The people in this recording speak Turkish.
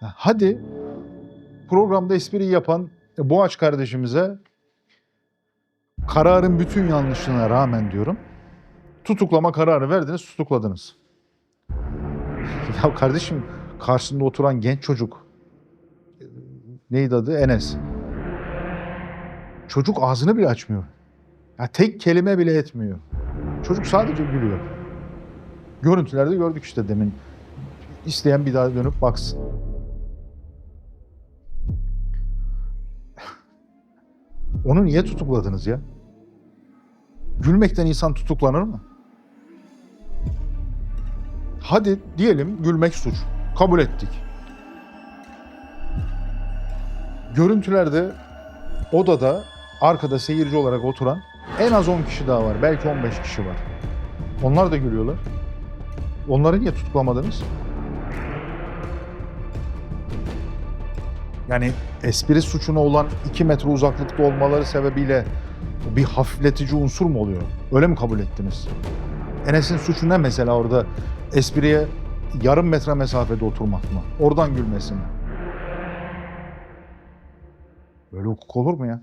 Hadi programda espri yapan Boğaç kardeşimize kararın bütün yanlışlığına rağmen diyorum tutuklama kararı verdiniz tutukladınız. Ya kardeşim karşısında oturan genç çocuk neydi adı Enes. Çocuk ağzını bile açmıyor. Ya tek kelime bile etmiyor. Çocuk sadece gülüyor. Görüntülerde gördük işte demin. İsteyen bir daha dönüp baksın. Onu niye tutukladınız ya? Gülmekten insan tutuklanır mı? Hadi diyelim gülmek suç. Kabul ettik. Görüntülerde odada arkada seyirci olarak oturan en az 10 kişi daha var. Belki 15 kişi var. Onlar da gülüyorlar. Onları niye tutuklamadınız? Yani espri suçuna olan 2 metre uzaklıkta olmaları sebebiyle bir hafifletici unsur mu oluyor? Öyle mi kabul ettiniz? Enes'in suçu ne mesela orada espriye yarım metre mesafede oturmak mı? Oradan gülmesi mi? Böyle hukuk olur mu ya?